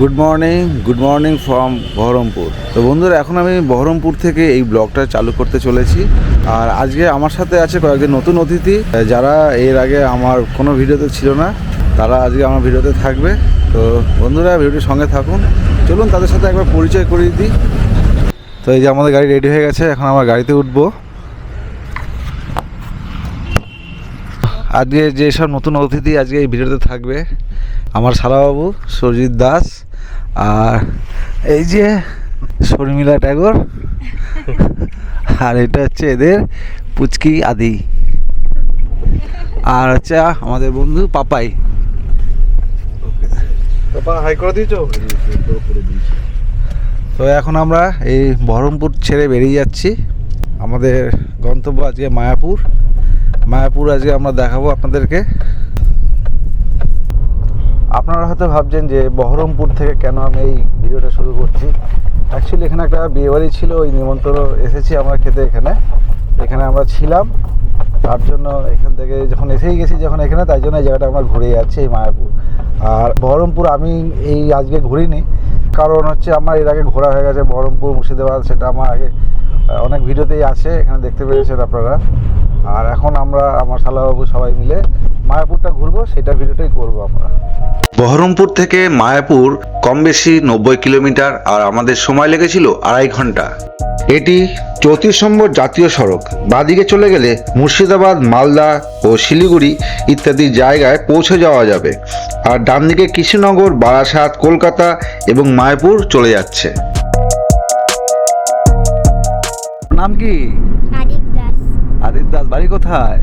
Good morning good morning from Baharampur তো বন্ধুরা, এখন আমি বহরমপুর থেকে এই ব্লগটা চালু করতে চলেছি। আর আজকে আমার সাথে আছে কয়েকজন নতুন অতিথি। যারা এর আগে আমার কোনো ভিডিওতে ছিল না, তারা আজকে আমার ভিডিওতে থাকবে। তো বন্ধুরা, ভিডিওটির সঙ্গে থাকুন। চলুন, তাদের সাথে একবার পরিচয় করিয়ে দিই। তো এই যে আমাদের গাড়ি রেডি হয়ে গেছে, এখন আমার গাড়িতে উঠবো। আজকে যেসব নতুন অতিথি আজকে এই ভিডিওতে থাকবে আমার শালাবাবু সরজিৎ দাস আর এই যে শর্মিলা ট্যাগর আর এটা হচ্ছে এদের পুচকি আদি। আর হচ্ছে আমাদের বন্ধু পাপাই। তো এখন আমরা এই বহরমপুর ছেড়ে বেরিয়ে যাচ্ছি। আমাদের গন্তব্য আজকে মায়াপুর। মায়াপুর আজকে আমরা দেখাবো আপনাদেরকে। আপনারা হয়তো ভাবছেন যে বহরমপুর থেকে কেন আমি এই ভিডিওটা শুরু করছি? অ্যাকচুয়ালি এখানে একটা বিয়েবাড়ি ছিল, ওই নিমন্ত্রণ এসেছি আমরা খেতে এখানে। এখানে আমরা ছিলাম, তার জন্য এখান থেকে যখন এসেই গেছি যখন এখানে, তাই জন্য এই জায়গাটা আমরা ঘুরে যাচ্ছি, এই মায়াপুর। আর বহরমপুর আমি এই আজকে ঘুরিনি, কারণ হচ্ছে আমার এর আগে ঘোরা হয়ে গেছে বহরমপুর, মুর্শিদাবাদ, সেটা আমার আগে অনেক ভিডিওতেই আছে, এখানে দেখতে পেরেছেন আপনারা। আর এখন আমরা আমার শালাবাবু সবাই মিলে মায়াপুরটা ঘুরবো সেটা ভিডিওটাই করব আমরা। বহরমপুর থেকে মায়াপুর কম বেশি নব্বই কিলোমিটার আর আমাদের সময় লেগেছিল আড়াই ঘণ্টা। এটি চৌত্রিশ নম্বর জাতীয় সড়ক। বাদিকে চলে গেলে মুর্শিদাবাদ মালদা ও শিলিগুড়ি ইত্যাদি জায়গায় পৌঁছে যাওয়া যাবে। আর ডান দিকে কৃষ্ণনগর বারাসাত কলকাতা এবং মায়াপুর চলে যাচ্ছে। নাম কি? আদিত দাস বাড়ি কোথায়?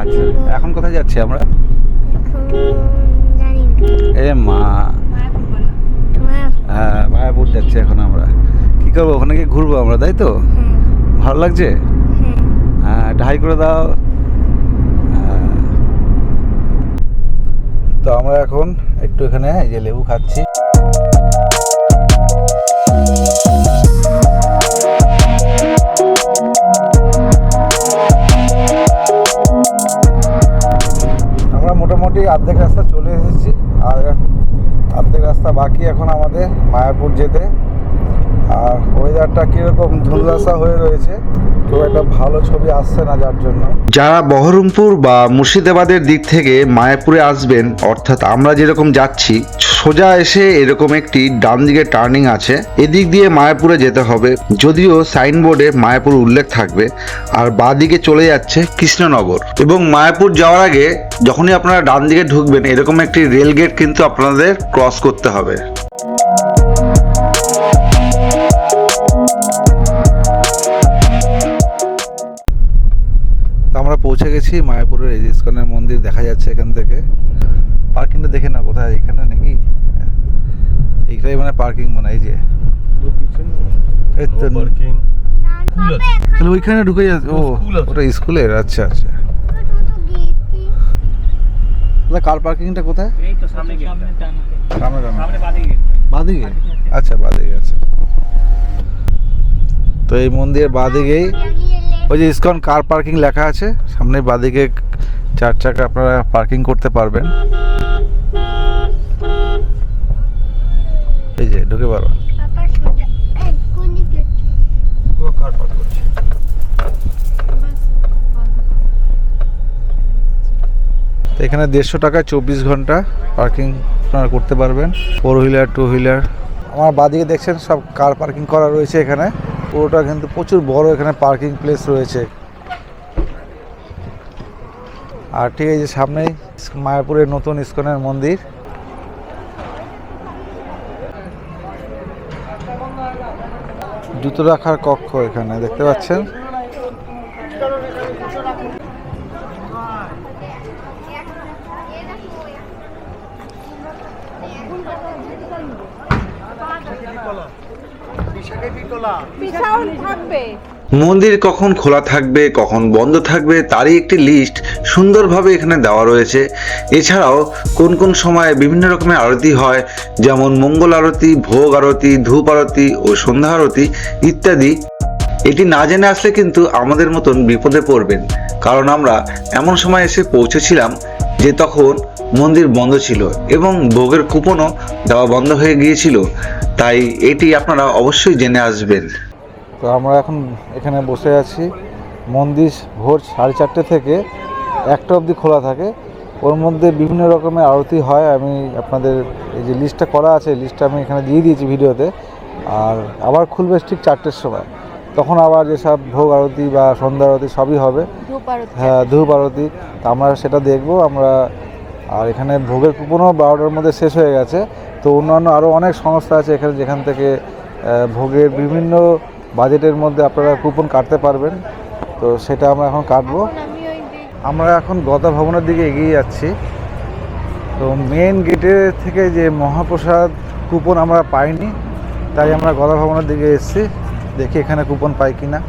আচ্ছা এখন কোথায় যাচ্ছি আমরা? এ মা। হ্যাঁ মায়াপুর যাচ্ছি এখন আমরা। কি করব ওখানে গিয়ে ঘুরবো আমরা তাই তো? হ্যাঁ। ভালো লাগছে? হ্যাঁ। হ্যাঁ একটা হাই করে দাও। হ্যাঁ। তো আমরা এখন একটু এখানে এই যে লেবু খাচ্ছি। মোটামুটি অর্ধেক রাস্তা চলে এসেছি। আর আর্ধেক রাস্তা বাকি এখন আমাদের মায়াপুর যেতে। আর ওয়েদারটা কীরকম ধুলাসা হয়ে রয়েছে, খুব একটা ভালো ছবি আসছে না যার জন্য। যারা বহরমপুর বা মুর্শিদাবাদের দিক থেকে মায়াপুরে আসবেন, অর্থাৎ আমরা যেরকম যাচ্ছি সোজা এসে এরকম একটি ডান দিকে টার্নিং আছে। এদিক দিয়ে মায়াপুরে যেতে হবে। যদিও সাইনবোর্ডে মায়াপুর উল্লেখ থাকবে। আর বাঁ দিকে চলে যাচ্ছে কৃষ্ণনগর। এবং মায়াপুর যাওয়ার আগে যখনই আপনারা ডান দিকে ঢুকবেন, এরকম একটি রেল গেট কিন্তু আপনাদের ক্রস করতে হবে। আমরা পৌঁছে গেছি মায়াপুরের এই ইস্কনের মন্দির, দেখা যাচ্ছে এখান থেকে। পার্কিংটা দেখে না কোথায়? এখানে নাকি? এইটাই মানে পার্কিং মানে এই যে। তাহলে ওইখানে ঢুকে যাচ্ছে। ও ওটা স্কুলের? আচ্ছা আচ্ছা। দাদা কার পার্কিংটা কোথায়? এই তো সামনে সামনে বাদিকে আচ্ছা বাদিকে আচ্ছা তো এই মন্দিরের বাদিকেই ওই যে ইসকন কার পার্কিং লেখা আছে। সামনে বাদিকে চার চাকা আপনারা পার্কিং করতে পারবেন। এই যে ঢুকে পারো তো এখানে দেড়শো টাকায় চব্বিশ ঘণ্টা পার্কিং আপনারা করতে পারবেন। Four wheeler two wheeler. আমার বাদিকে দেখছেন সব কার পার্কিং করা রয়েছে এখানে। পুরোটা কিন্তু প্রচুর বড় এখানে পার্কিং প্লেস রয়েছে। আর ঠিক এই যে সামনেই মায়াপুরের নতুন ইস্কনের মন্দির। জুতো রাখার কক্ষ এখানে দেখতে পাচ্ছেন? মন্দির কখন খোলা থাকবে, কখন বন্ধ থাকবে, তারই একটি লিস্ট সুন্দরভাবে এখানে দেওয়া রয়েছে। এছাড়াও কোন কোন সময়ে বিভিন্ন রকমের আরতি হয়, যেমন মঙ্গল আরতি, ভোগ আরতি, ধূপ আরতি ও সন্ধ্যা আরতি ইত্যাদি। এটি না জেনে আসলে কিন্তু আমাদের মতন বিপদে পড়বেন, কারণ আমরা এমন সময় এসে পৌঁছেছিলাম যে তখন মন্দির বন্ধ ছিল এবং ভোগের কুপনও দেওয়া বন্ধ হয়ে গিয়েছিল। তাই এটি আপনারা অবশ্যই জেনে আসবেন। তো আমরা এখন এখানে বসে আছি। মন্দির ভোর সাড়ে চারটে থেকে একটা অবধি খোলা থাকে। ওর মধ্যে বিভিন্ন রকমের আরতি হয়। আমি আপনাদের এই যে লিস্টটা করা আছে লিস্টটা আমি এখানে দিয়ে দিয়েছি ভিডিওতে। আর আবার খুলবে ঠিক চারটের সময়। তখন আবার যেসব ভোগ আরতি বা সন্ধ্যা আরতি সবই হবে। হ্যাঁ ধূপ আরতি। তা আমরা সেটা দেখব। আমরা আর এখানে ভোগের কুপনও বারোটার মধ্যে শেষ হয়ে গেছে। তো অন্যান্য আরও অনেক সংস্থা আছে এখানে যেখান থেকে ভোগের বিভিন্ন বাজেটের মধ্যে আপনারা কুপন কাটতে পারবেন। তো সেটা আমরা এখন কাটবো। আমরা এখন গদা ভবনের দিকে এগিয়ে যাচ্ছি। তো মেন গেটে থেকে যে মহাপ্রসাদ কুপন আমরা পাইনি তাই আমরা গদা ভবনের দিকে এসেছি। দেখি এখানে কুপন পাই কি না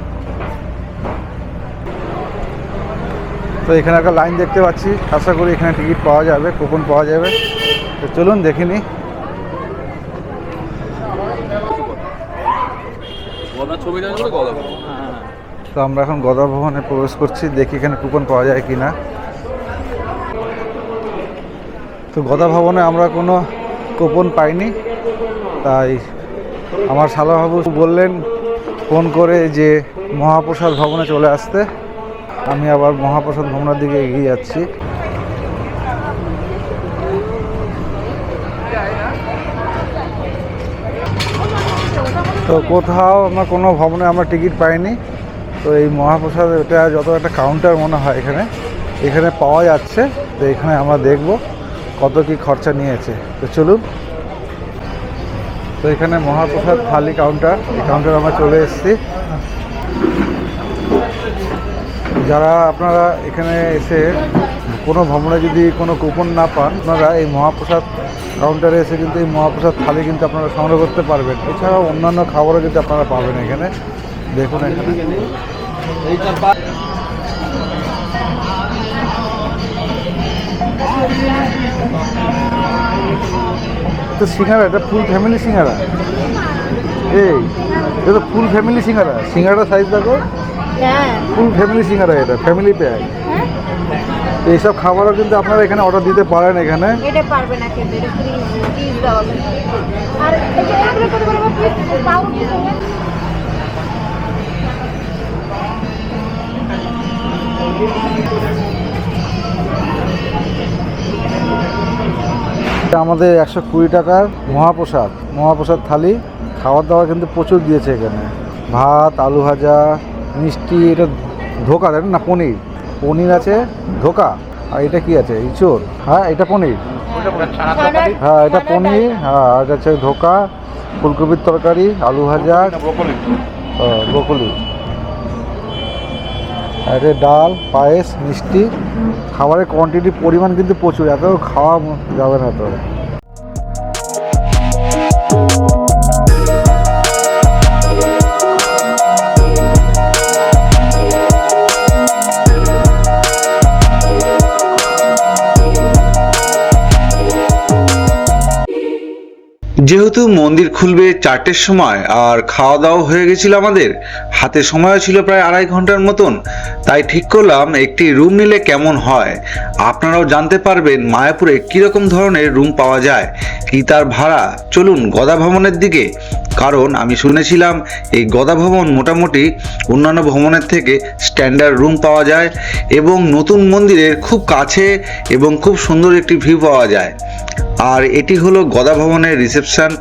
তো এখানে একটা লাইন দেখতে পাচ্ছি। আশা করি এখানে টিকিট পাওয়া যাবে কুপন পাওয়া যাবে। তো চলুন দেখে নিই গদার ছবিটা হলো গদা তো? আমরা এখন গদা ভবনে প্রবেশ করছি, দেখি এখানে কুপন পাওয়া যায় কি না তো গদা ভবনে আমরা কোনো কুপন পাইনি, তাই আমার শালাবাবু বললেন, ফোন করে যে মহাপ্রসাদ ভবনে চলে আসতে। আমি আবার মহাপ্রসাদ ভবনের দিকে এগিয়ে যাচ্ছি। তো কোথাও আমরা কোনো ভবনে আমরা টিকিট পাইনি। তো এই মহাপ্রসাদ, এটা যত একটা কাউন্টার মনে হয় এখানে। এখানে পাওয়া যাচ্ছে, তো এখানে আমরা দেখব কত কি খরচা নিয়েছে। তো চলুন। তো এখানে মহাপ্রসাদ থালি কাউন্টার এই কাউন্টার আমরা চলে এসেছি। যারা আপনারা এখানে এসে কোনো ভ্রমণে যদি কোনো কুপন না পান, আপনারা এই মহাপ্রসাদ কাউন্টারে এসে কিন্তু এই মহাপ্রসাদ থালি কিন্তু আপনারা সংগ্রহ করতে পারবেন। এছাড়াও অন্যান্য খাবারও কিন্তু আপনারা পাবেন এখানে। দেখুন এখানে। তো সিঙ্গারা, এটা ফুল ফ্যামিলি সিঙ্গারা? এই, এটা ফুল ফ্যামিলি সিঙ্গারা। সিঙ্গারা সাইজ দেখো। ফুল ফ্যামিলি সিঙ্গারা এটা ফ্যামিলি প্যাক এইসব খাবারও কিন্তু আপনারা এখানে অর্ডার দিতে পারেন এখানে। এটা পারবে না খেতে এটা প্লিজ প্লিজ দাও। আর এটা এগুলো করে বলব এটা আমাদের একশো কুড়ি টাকার মহাপ্রসাদ মহাপ্রসাদ থালি। খাবার দাবার কিন্তু প্রচুর দিয়েছে এখানে। ভাত আলু ভাজা মিষ্টি, এটা ধোকা দেন না, পনির? পনির আছে, ধোকা। আর এটা কি আছে? ইঁচড়। হ্যাঁ এটা পনির। হ্যাঁ এটা পনির। হ্যাঁ এটা হচ্ছে ধোকা, ফুলকপির তরকারি, আলু ভাজা। বকুলি আর এটা ডাল, পায়েস, মিষ্টি। খাবারের কোয়ান্টিটি পরিমাণ কিন্তু প্রচুর। এত খাওয়া যাবে না তো। যেহেতু মন্দির খুলবে চারটের সময় আর খাওয়া দাওয়া হয়ে গেছিল আমাদের, হাতে সময়ও ছিল প্রায় আড়াই ঘণ্টার মতন, তাই ঠিক করলাম একটি রুম নিলে কেমন হয়। আপনারাও জানতে পারবেন মায়াপুরে কীরকম ধরনের রুম পাওয়া যায়, কি তার ভাড়া। চলুন গদা ভবনের দিকে কারণ আমি শুনেছিলাম এই গদা ভবন মোটামুটি অন্যান্য ভবনের থেকে স্ট্যান্ডার্ড রুম পাওয়া যায় এবং নতুন মন্দিরের খুব কাছে এবং খুব সুন্দর একটি ভিউ পাওয়া যায়। আর এটি হলো গদা ভবনের রিসেপশন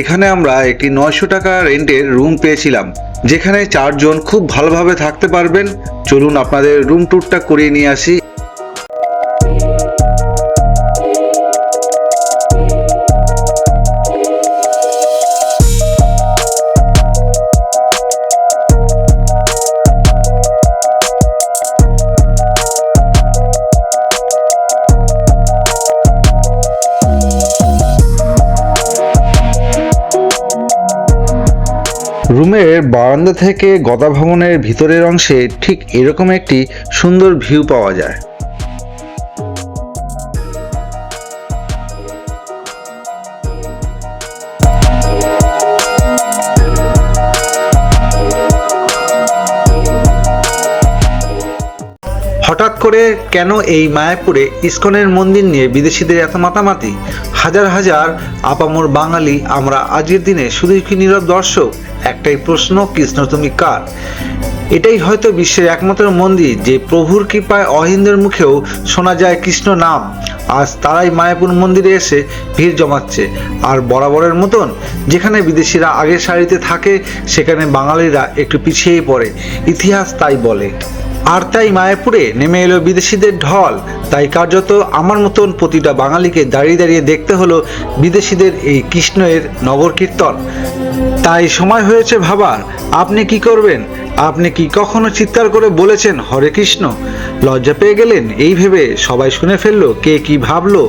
এখানে আমরা একটি নয়শো টাকা রেন্টের রুম পেয়েছিলাম, যেখানে চারজন খুব ভালোভাবে থাকতে পারবেন। চলুন আপনাদের রুম ট্যুরটা করিয়ে নিয়ে আসি। থেকে গদা ভবনের ভিতরের অংশে ঠিক এরকম একটি সুন্দর ভিউ পাওয়া যায়। হঠাৎ করে কেন এই মায়াপুরে ইস্কনের মন্দির নিয়ে বিদেশিদের এত মাতামাতি? হাজার হাজার আপামর বাঙালি আমরা আজকের দিনে শুধু কি নীরব দর্শক? একটাই প্রশ্ন, কৃষ্ণ তুমি কার? এটাই হয়তো বিশ্বের একমাত্র মন্দির যে প্রভুর কৃপায় অহিন্দের মুখেও শোনা যায় কৃষ্ণ নাম। আজ তারাই মায়াপুর মন্দিরে এসে ভিড় জমাচ্ছে। আর বরাবরের মতন যেখানে বিদেশিরা আগের সারিতে থাকে, সেখানে বাঙালিরা একটু পিছিয়ে পড়ে। ইতিহাস তাই বলে। আর তাই মায়াপুরে নেমে এলো বিদেশিদের ঢল। তাই কার্যত আমার মতন প্রতিটা বাঙালিকে দাঁড়িয়ে দাঁড়িয়ে দেখতে হলো বিদেশিদের এই কৃষ্ণের নগর কীর্তন তাই সময় হয়েছে ভাবার। আপনি কি করবেন? আপনি কি কখনো চিৎকার করে বলেছেন, হরে কৃষ্ণ লজ্জা পেয়ে গেলেন? এই ভেবে সবাই শুনে ফেলল, কে কি ভাবলো?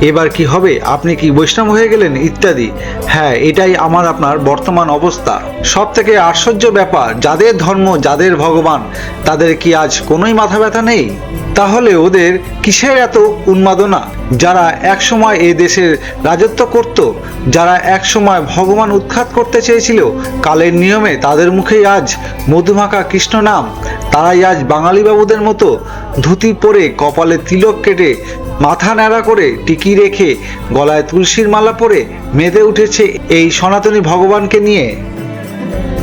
এবার কি হবে? আপনি কি বৈষ্ণব হয়ে গেলেন? ইত্যাদি। হ্যাঁ এটাই আমার আপনার বর্তমান অবস্থা। সব থেকে আশ্চর্য ব্যাপার, যাদের ধর্ম, যাদের ভগবান, তাদের কি আজ কোনোই মাথা ব্যথা নেই? তাহলে ওদের কিসের এত উন্মাদনা? যারা একসময় এ দেশের রাজত্ব করত, যারা একসময় ভগবান উৎখাত করতে চেয়েছিল, কালের নিয়মে তাদের মুখেই আজ মধুমাখা কৃষ্ণ নাম। তারাই আজ বাঙালি বাবুদের মতো ধুতি পরে কপালে তিলক কেটে মাথা ন্যাড়া করে টিকি রেখে গলায় তুলসীর মালা পরে মেতে উঠেছে এই সনাতনী ভগবানকে নিয়ে।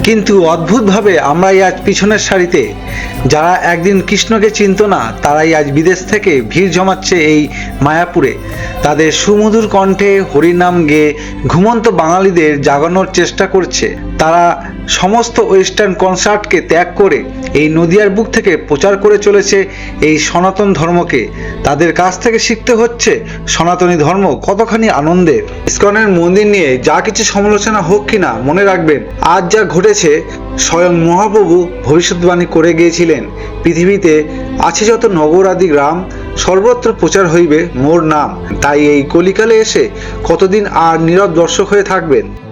কিন্তু অদ্ভুতভাবে আমরাই আজ পিছনের সারিতে। যারা একদিন কৃষ্ণকে চিনত না, তারাই আজ বিদেশ থেকে ভিড় জমাচ্ছে এই মায়াপুরে। তাদের সুমধুর কণ্ঠে হরিনাম গেয়ে ঘুমন্ত বাঙালিদের জাগানোর চেষ্টা করছে। তারা সমস্ত ওয়েস্টার্ন কনসার্টকে ত্যাগ করে এই নদিয়ার বুক থেকে প্রচার করে চলেছে এই সনাতন ধর্মকে। তাদের কাছ থেকে শিখতে হচ্ছে সনাতনী ধর্ম কতখানি আনন্দের। ইস্কনের মন্দির নিয়ে যা কিছু সমালোচনা হোক কিনা মনে রাখবেন, আজ যা ঘটেছে স্বয়ং মহাপ্রভু ভবিষ্যৎবাণী করে গিয়েছিলেন। পৃথিবীতে আছে যত নগর আদি গ্রাম, সর্বত্র প্রচার হইবে মোর নাম। তাই এই কলিকালে এসে কতদিন আর নীরব দর্শক হয়ে থাকবেন?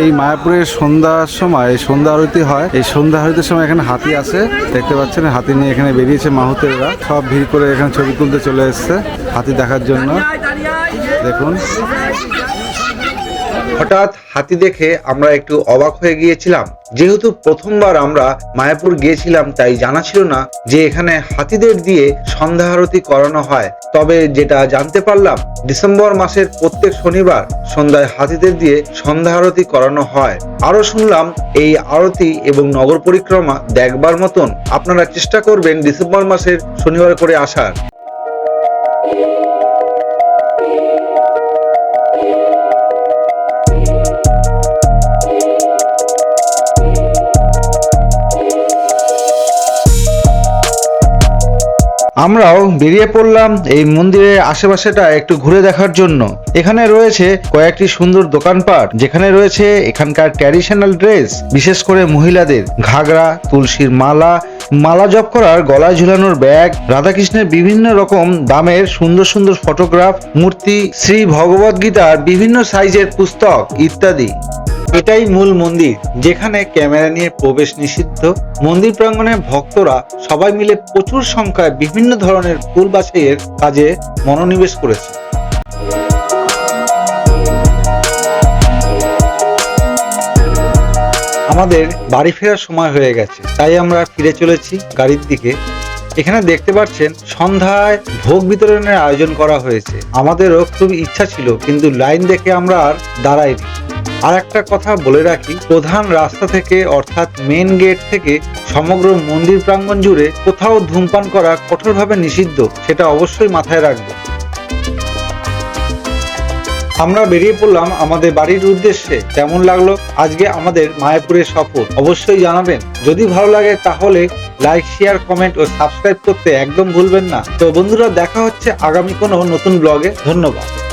এই মায়াপুরের সন্ধ্যার সময়, এই সন্ধ্যা আরতি হয়। এই সন্ধ্যা আরতির সময় এখানে হাতি আছে, দেখতে পাচ্ছেন? হাতি নিয়ে এখানে বেরিয়েছে মাহুতেরা সব ভিড় করে এখানে ছবি তুলতে চলে এসছে হাতি দেখার জন্য। দেখুন। হঠাৎ হাতি দেখে আমরা একটু অবাক হয়ে গিয়েছিলাম। যেহেতু প্রথমবার আমরা মায়াপুর গিয়েছিলাম, তাই জানা ছিল না যে এখানে হাতিদের দিয়ে সন্ধ্যা আরতি করানো হয়। তবে যেটা জানতে পারলাম, ডিসেম্বর মাসের প্রত্যেক শনিবার সন্ধ্যায় হাতিদের দিয়ে সন্ধ্যা আরতি করানো হয়। আরও শুনলাম, এই আরতি এবং নগর পরিক্রমা দেখবার মতন আপনারা চেষ্টা করবেন ডিসেম্বর মাসের শনিবার করে আসার। আমরাও বেরিয়ে পড়লাম এই মন্দিরের আশেপাশেটা একটু ঘুরে দেখার জন্য। এখানে রয়েছে কয়েকটি সুন্দর দোকানপাট, যেখানে রয়েছে এখানকার ট্র্যাডিশনাল ড্রেস, বিশেষ করে মহিলাদের। ঘাগরা, তুলসীর মালা মালা জপ করার, গলায় ঝুলানোর ব্যাগ, রাধাকৃষ্ণের বিভিন্ন রকম দামের সুন্দর সুন্দর ফটোগ্রাফ, মূর্তি, শ্রী ভগবদ গীতার বিভিন্ন সাইজের পুস্তক ইত্যাদি। এটাই মূল মন্দির, যেখানে ক্যামেরা নিয়ে প্রবেশ নিষিদ্ধ। মন্দির প্রাঙ্গণে ভক্তরা সবাই মিলে প্রচুর সংখ্যায় বিভিন্ন ধরনের ফুল বাছাইয়ের কাজে মনোনিবেশ করেছে। আমাদের বাড়ি ফেরার সময় হয়ে গেছে, তাই আমরা ফিরে চলেছি গাড়ির দিকে। এখানে দেখতে পাচ্ছেন সন্ধ্যায় ভোগ বিতরণের আয়োজন করা হয়েছে। আমাদেরও খুব ইচ্ছা ছিল, কিন্তু লাইন দেখে আমরা আর দাঁড়াইনি। আর একটা কথা বলে রাখি, প্রধান রাস্তা থেকে, অর্থাৎ মেন গেট থেকে সমগ্র মন্দির প্রাঙ্গণ জুড়ে কোথাও ধূমপান করা কঠোরভাবে নিষিদ্ধ, সেটা অবশ্যই মাথায় রাখবেন আমরা বেরিয়ে পড়লাম আমাদের বাড়ির উদ্দেশ্যে। কেমন লাগল? আজকে আমাদের মায়াপুরের সফর। অবশ্যই জানাবেন। যদি ভালো লাগে তাহলে লাইক শেয়ার কমেন্ট ও সাবস্ক্রাইব করতে একদম ভুলবেন না। তো বন্ধুরা, দেখা হচ্ছে আগামী কোনো নতুন ব্লগে ধন্যবাদ।